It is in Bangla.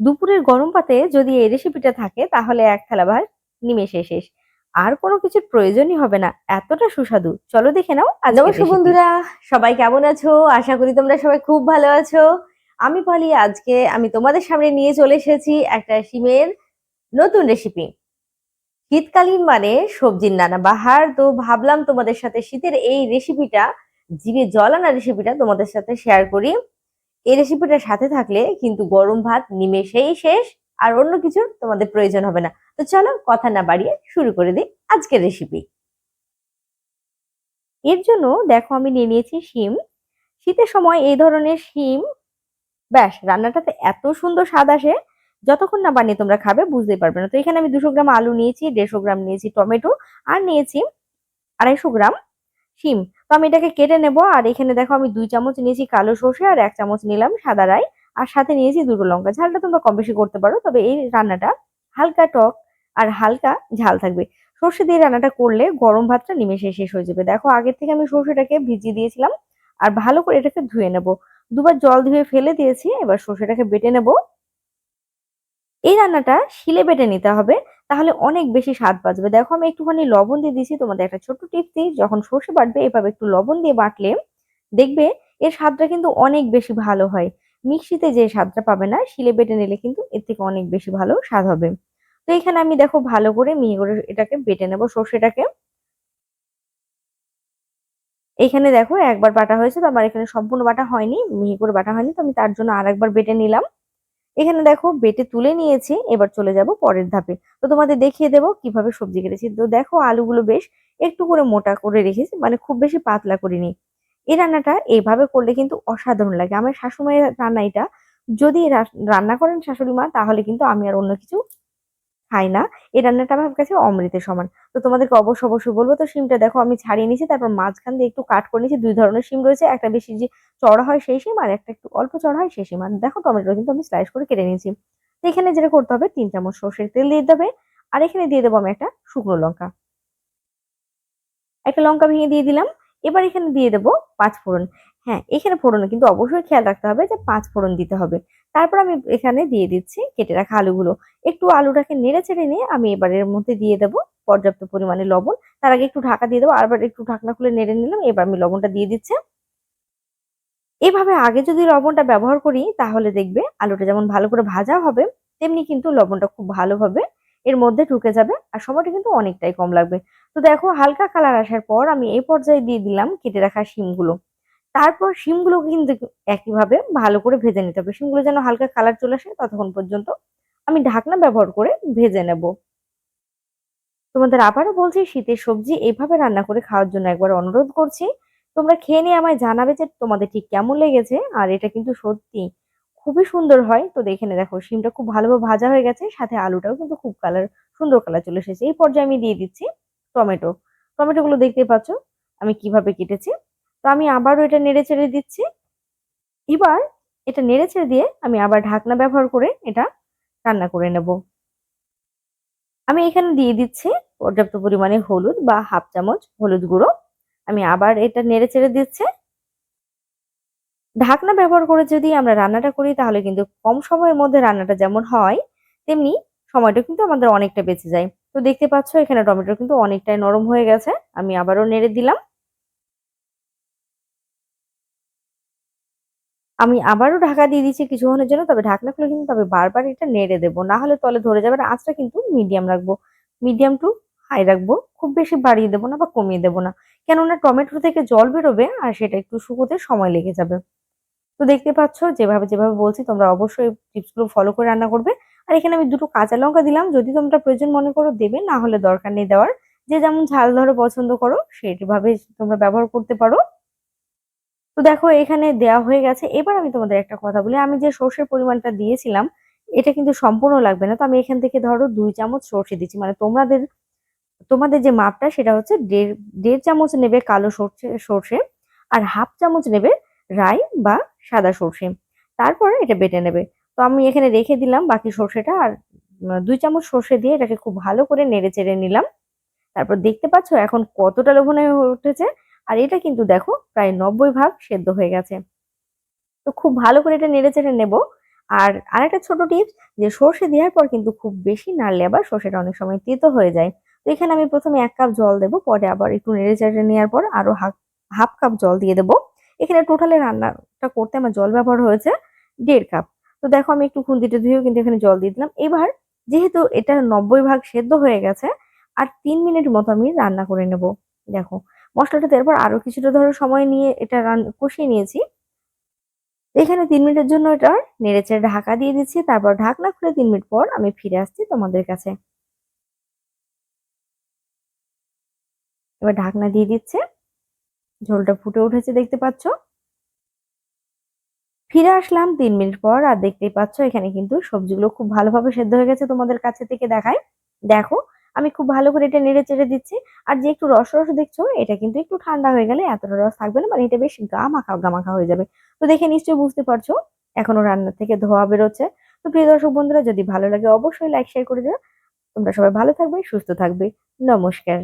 দুপুরের গরম পাতে যদি এই রেসিপিটা থাকে তাহলে এক থালা ভাত নিমেষে শেষ। আর কোনো কিছুর প্রয়োজনই হবে না। এতটা সুস্বাদু। চলো দেখে নাও আজকের নমস্কার বন্ধুরা সবাই কেমন আছো? আশা করি তোমরা সবাই খুব ভালো আছো। আমি পালি আজকে আমি তোমাদের সামনে নিয়ে চলে এসেছি একটা শিমের নতুন রেসিপি শীতকালীন মানে সবজির নানা বাহার। তো ভাবলাম তোমাদের সাথে শীতের এই রেসিপিটা জিভে জল আনা রেসিপিটা তোমাদের সাথে শেয়ার করি। এই রেসিপিটার সাথে থাকলে কিন্তু গরম ভাত নিমেষেই শেষ, আর অন্য কিছুর তোমাদের প্রয়োজন হবে না। তো চলো কথা না বাড়িয়ে শুরু করে দিই আজকের রেসিপি এর জন্য দেখো আমি নিয়ে নিয়েছি শিম। শীতের সময় এই ধরনের শিম, ব্যাস, রান্নাটাতে এত সুন্দর স্বাদ আসে, যতক্ষণ না বানিয়ে তোমরা খাবে বুঝতেই পারবে না। তো এখানে আমি দুশো গ্রাম আলু নিয়েছি, দেড়শো গ্রাম নিয়েছি টমেটো, আর নিয়েছি আড়াইশো গ্রাম শিম তো আমি এটাকে কেটে নেব, আর এখানে দেখো আমি দুই চামচ নিয়েছি কালো সর্ষে আর এক চামচ নিলাম সাদা রাই, আর সাথে নিয়েছি দুটো লঙ্কা। ঝালটা তোমরা কম বেশি করতে পারো, তবে এই রান্নাটা হালকা টক আর হালকা ঝাল থাকবে। সর্ষে দিয়ে রান্নাটা করলে গরম ভাতটা নিমেষে শেষ হয়ে যাবে। দেখো আগের থেকে আমি সর্ষেটাকে ভিজিয়ে দিয়েছিলাম, আর ভালো করে এটাকে ধুয়ে নেব। দুবার জল ধুয়ে ফেলে দিয়েছি, এবার সর্ষেটাকে বেটে নেব। এই রান্নাটা শিলে বেটে নিতে হবে তাহলে অনেক বেশি স্বাদ বাঁচবে। দেখো আমি একটুখানি লবণ দিয়ে দিছি তোমাদের একটা ছোট্ট টিপস দিই, যখন সর্ষে বাটবে এভাবে একটু লবণ দিয়ে বাটলে দেখবে এর স্বাদটা কিন্তু অনেক বেশি ভালো হয়। মিক্সিতে যে স্বাদটা পাবে না, শিলে বেটে নিলে কিন্তু এর থেকে অনেক বেশি ভালো স্বাদ হবে। তো এখানে আমি দেখো ভালো করে মিহি করে এটাকে বেটে নেব সর্ষেটাকে। এখানে দেখো একবার বাটা হয়েছে, তো আমার এখানে সম্পূর্ণ বাটা হয়নি, মিহি করে বাটা হয়নি, তো আমি তার জন্য আর একবার বেটে নিলাম। এখানে দেখো বেটে তুলে নিয়েছি, এবার চলে যাব পরের ধাপে। তো তোমাদের দেখিয়ে দেবো কীভাবে সবজি কেটেছি। তো দেখো আলুগুলো বেশ একটু করে মোটা করে রেখেছি মানে খুব বেশি পাতলা করিনি। এই রান্নাটা এইভাবে করলে কিন্তু অসাধারণ লাগে। আমার শাশুমায়ের রান্না এটা। যদি রান্না করেন শাশুড়ি মা তাহলে কিন্তু আমি আর অন্য কিছু খাই না। এই রান্নাটা আমার কাছে অমৃতের সমান। তো তোমাদেরকে অবশ্য অবশ্যই বলব, তো শিমটা দেখো আমি ছাড়িয়ে নিয়েছি, তারপর মাঝখান দিয়ে একটু কাট করে নিয়েছি, দুই ধরনের শিম রয়েছে, একটা বেশি যে চড়া হয় সেই শিম আর একটা একটু অল্প চড়া হয় সেই শিম আর দেখো টমেটো কিন্তু আমি স্লাইস করে কেটে নিয়েছি। তো এখানে যেটা করতে হবে, তিন চামচ সর্ষের তেল দিয়ে দিতে হবে আর এখানে দিয়ে দেবো আমি একটা শুকনো লঙ্কা। একটা লঙ্কা ভেঙে দিয়ে দিলাম। এবার এখানে দিয়ে দেবো পাঁচ ফোড়ন। হ্যাঁ এখানে ফোড়নে কিন্তু অবশ্যই খেয়াল রাখতে হবে যে পাঁচ ফোড়ন দিতে হবে। তারপর আমি এখানে দিয়ে দিচ্ছি কেটে রাখা আলুগুলো। একটু আলুটাকে নেড়ে চেড়ে নিয়ে আমি এবার এর মধ্যে দিয়ে দেবো পর্যাপ্ত পরিমাণে লবণ। তার আগে একটু ঢাকা দিয়ে দেবো আবার একটু ঢাকনা খুলে নেড়ে নিলাম, এবার আমি লবণটা দিয়ে দিচ্ছি। এভাবে আগে যদি লবণটা ব্যবহার করি, তাহলে দেখবে আলুটা যেমন ভালো করে ভাজা হবে, তেমনি কিন্তু লবণটা খুব ভালোভাবে এর মধ্যে ঢুকে যাবে আর সময়টা কিন্তু অনেকটাই কম লাগবে। তো দেখো, হালকা কালার আসার পর আমি এই পর্যায়ে দিয়ে দিলাম কেটে রাখা শিমগুলো। তারপর শিমগুলো কিন্তু একইভাবে ভালো করে ভেজে নিতে হবে। শিমগুলো যেন হালকা কালার চলে আসে ততক্ষণ পর্যন্ত আমি ঢাকনা ব্যবহার করে ভেজে নেব। তোমাদের আবারও বলছি, শীতের সবজি এইভাবে রান্না করে খাওয়ার জন্য একবার অনুরোধ করছি। তোমরা খেয়ে নিয়ে আমায় জানাবে যে তোমাদের ঠিক কেমন লেগেছে, আর এটা কিন্তু সত্যি খুবই সুন্দর হয়। তো দেখে নে, দেখো শিমটা খুব ভালোভাবে ভাজা হয়ে গেছে, সাথে আলুটাও কিন্তু খুব কালার সুন্দর কালার চলে এসেছে। এই পর্যায়ে আমি দিয়ে দিচ্ছি টমেটো। টমেটোগুলো দেখতে পাচ্ছ আমি কীভাবে কেটেছি। তো আমি আবারও এটা নেড়ে ছেড়ে দিচ্ছি। এবার এটা নেড়ে ছেড়ে দিয়ে আমি আবার ঢাকনা ব্যবহার করে এটা রান্না করে নেব। আমি এখানে দিয়ে দিচ্ছি পর্যাপ্ত পরিমাণে হলুদ বা হাফ চামচ হলুদ গুঁড়ো। আমি আবার এটা নেড়ে চেড়ে দিচ্ছি। ঢাকনা ব্যবহার করে যদি আমরা রান্নাটা করি তাহলে কিন্তু কম সময়ের মধ্যে রান্নাটা যেমন হয়, তেমনি সময়টা কিন্তু আমাদের অনেকটা বেঁচে যায়। তো দেখতে পাচ্ছ এখানে টমেটো কিন্তু অনেকটাই নরম হয়ে গেছে। আমি আবারও নেড়ে দিলাম। আমি আবারও ঢাকা দিয়ে দিচ্ছি কিছুক্ষণের জন্য, তবে ঢাকনা খুলে কিন্তু তবে বারবার এটা নেড়ে দেবো। না হলে তলে ধরে যাবে আর আঁচটা কিন্তু মিডিয়াম রাখব। মিডিয়াম টু হাই রাখব। খুব বেশি বাড়িয়ে দেবো না বা কমিয়ে দেবো না। কেননা টমেটো থেকে জল বেরোবে আর সেটা একটু শুকোতে সময় লেগে যাবে। তো দেখতে পাচ্ছ, যেভাবে যেভাবে বলছি, তোমরা অবশ্যই টিপসগুলো ফলো করে রান্না করবে। আর এখানে আমি দুটো কাঁচা লঙ্কা দিলাম। যদি তোমরা প্রয়োজন মনে করো, দেবে। না হলে দরকার নেই দেওয়ার। যে যেমন ঝাল ধরো, পছন্দ করো, সেইভাবে তোমরা ব্যবহার করতে পারো। তো দেখো, এখানে দেওয়া হয়ে গেছে। এবার আমি তোমাদের একটা কথা বলি। আমি যে সর্ষের পরিমাণটা দিয়েছিলাম, এটা কিন্তু সম্পূর্ণ লাগবে না। তো আমি এখান থেকে ধরো দুই চামচ সর্ষে দিচ্ছি। মানে তোমাদের তোমাদের যে মাপটা, সেটা হচ্ছে দেড় দেড় চামচ নেবে কালো সর্ষে সর্ষে আর হাফ চামচ নেবে রাই বা সাদা সর্ষে। তারপরে এটা বেটে নেবে। তো আমি এখানে রেখে দিলাম বাকি সর্ষেটা আর দুই চামচ সর্ষে দিয়ে এটাকে খুব ভালো করে নেড়ে চেড়ে নিলাম। তারপর দেখতে পাচ্ছ এখন কতটা লোভনীয় উঠেছে। আর এটা কিন্তু দেখো প্রায় নব্বই ভাগ সেদ্ধ হয়ে গেছে। তো খুব ভালো করে এটা নেড়ে চেড়ে নেব। আর আরেকটা ছোট টিপস যে সর্ষে দেওয়ার পর কিন্তু খুব বেশি নাড়লে আবার সর্ষেটা অনেক সময় তেতো হয়ে যায়। তো এখানে আমি প্রথমে এক কাপ জল দেবো, পরে আবার একটু নেড়ে চেড়ে নেওয়ার পর আরও হাফ হাফ কাপ জল দিয়ে দেবো। এখানে টোটালে রান্নাটা করতে আমার জল ব্যবহার হয়েছে দেড় কাপ। তো দেখো আমি একটু খুন্তিটা ধুয়েও কিন্তু এখানে জল দিয়ে দিলাম। এবার যেহেতু এটা নব্বই ভাগ সেদ্ধ হয়ে গেছে, আর তিন মিনিট মতো আমি রান্না করে নেব। দেখো, মশলাটা দেওয়ার পর আরও কিছুটা ধরো সময় নিয়ে এটা রান, কষিয়ে নিয়েছি। এখানে তিন মিনিটের জন্য এটা নেড়ে চেড়ে ঢাকা দিয়ে দিচ্ছি। তারপর ঢাকনা খুলে তিন মিনিট পর আমি ফিরে আসছি তোমাদের কাছে। এবার ঢাকনা দিয়ে দিচ্ছে। ঝোলটা ফুটে উঠেছে দেখতে পাচ্ছ। ফিরে আসলাম তিন মিনিট পর আর দেখতেই পাচ্ছ এখানে কিন্তু সবজিগুলো খুব ভালোভাবে সেদ্ধ হয়ে গেছে তোমাদের কাছে থেকে দেখাই। দেখো আমি খুব ভালো করে এটা নেড়ে চেড়ে দিচ্ছি। আর যে একটু রস রস দেখছ, এটা কিন্তু একটু ঠান্ডা হয়ে গেলে এতটা রস থাকবে না মানে এটা বেশ গা মাখা হয়ে যাবে। তো দেখে নিশ্চয়ই বুঝতে পারছ, এখনও রান্না থেকে ধোয়া বেরোচ্ছে। তো প্রিয় দর্শক বন্ধুরা, যদি ভালো লাগে অবশ্যই লাইক শেয়ার করে দিও। তোমরা সবাই ভালো থাকবে, সুস্থ থাকবে। নমস্কার।